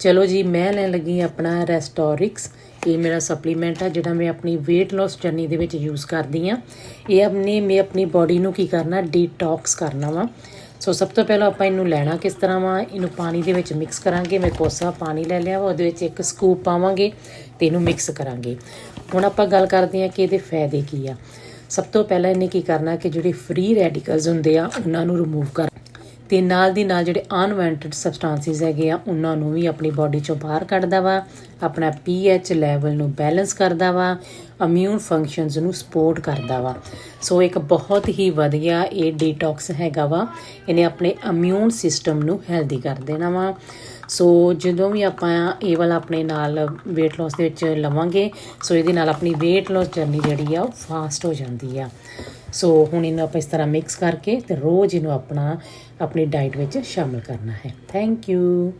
ਚਲੋ ਜੀ, ਮੈਂ ਲੈਣ ਲੱਗੀ ਆਪਣਾ ਰੈਸਟੋਰਿਕਸ ਇਹ ਮੇਰਾ ਸਪਲੀਮੈਂਟ ਆ, ਜਿਹੜਾ ਮੈਂ ਆਪਣੀ weight loss ਜਰਨੀ ਦੇ ਵਿੱਚ ਯੂਜ਼ ਕਰਦੀ ਆ ਇਹ ਆਪਣੇ, ਮੈਂ ਆਪਣੀ ਬਾਡੀ ਨੂੰ ਕੀ ਕਰਨਾ ਡੀਟੌਕਸ ਕਰਨਾ ਵਾ। ਸੋ ਸਭ ਤੋਂ ਪਹਿਲਾਂ ਆਪਾਂ ਇਹਨੂੰ ਲੈਣਾ ਕਿਸ ਤਰ੍ਹਾਂ ਵਾ? ਇਹਨੂੰ ਪਾਣੀ ਦੇ ਵਿੱਚ ਮਿਕਸ ਕਰਾਂਗੇ। ਮੈਂ ਕੋਸਾ ਪਾਣੀ ਲੈ ਲਿਆ ਵਾ, ਉਹਦੇ ਵਿੱਚ ਇੱਕ ਸਕੂਪ ਪਾਵਾਂਗੇ ਤੇ ਇਹਨੂੰ ਮਿਕਸ ਕਰਾਂਗੇ। ਹੁਣ ਆਪਾਂ ਗੱਲ ਕਰਦੇ ਹਾਂ ਕਿ ਇਹਦੇ ਫਾਇਦੇ ਕੀ ਆ। ਸਭ ਤੋਂ ਪਹਿਲਾਂ ਇਹਨੇ ਕੀ ਕਰਨਾ ਕਿ ਜਿਹੜੇ ਫ੍ਰੀ ਰੈਡੀਕਲਸ ਹੁੰਦੇ ਆ, ਉਹਨਾਂ ਨੂੰ ਰਿਮੂਵ ਕਰ ਤੇ ਨਾਲ ਦੀ ਨਾਲ ਜਿਹੜੇ ਅਨਵਾਂਟਡ ਸਬਸਟੈਂਸਿਸ ਹੈਗੇ ਆ, ਉਹਨਾਂ ਨੂੰ ਵੀ ਆਪਣੀ ਬਾਡੀ ਚੋਂ ਬਾਹਰ ਕੱਢਦਾ ਵਾ, ਆਪਣਾ ਪੀਐਚ ਲੈਵਲ ਨੂੰ ਬੈਲੈਂਸ ਕਰਦਾ ਵਾ ਇਮਿਊਨ ਫੰਕਸ਼ਨਸ ਨੂੰ ਸਪੋਰਟ ਕਰਦਾ ਵਾ। ਸੋ ਇੱਕ ਬਹੁਤ ਹੀ ਵਧੀਆ ਇਹ ਡੀਟੌਕਸ ਹੈਗਾ ਵਾ, ਇਹਨੇ ਆਪਣੇ ਇਮਿਊਨ ਸਿਸਟਮ ਨੂੰ ਹੈਲਦੀ ਕਰ ਦੇਣਾ ਵਾ। ਸੋ ਜਦੋਂ ਵੀ ਆਪਾਂ ਇਹ ਵਾਲਾ ਆਪਣੇ ਨਾਲ weight loss ਦੇ ਵਿੱਚ ਲਵਾਂਗੇ ਸੋ ਇਹਦੇ ਨਾਲ ਆਪਣੀ weight loss ਜਰਨੀ ਜਿਹੜੀ ਆ, ਉਹ ਫਾਸਟ ਹੋ ਜਾਂਦੀ ਆ। ਸੋ ਹੁਣ ਇਹਨੂੰ ਆਪਾਂ ਇਸ ਤਰ੍ਹਾਂ ਮਿਕਸ ਕਰਕੇ ਤੇ ਰੋਜ਼ ਇਹਨੂੰ ਆਪਣਾ, ਆਪਣੀ ਡਾਈਟ ਵਿੱਚ ਸ਼ਾਮਿਲ ਕਰਨਾ ਹੈ। Thank you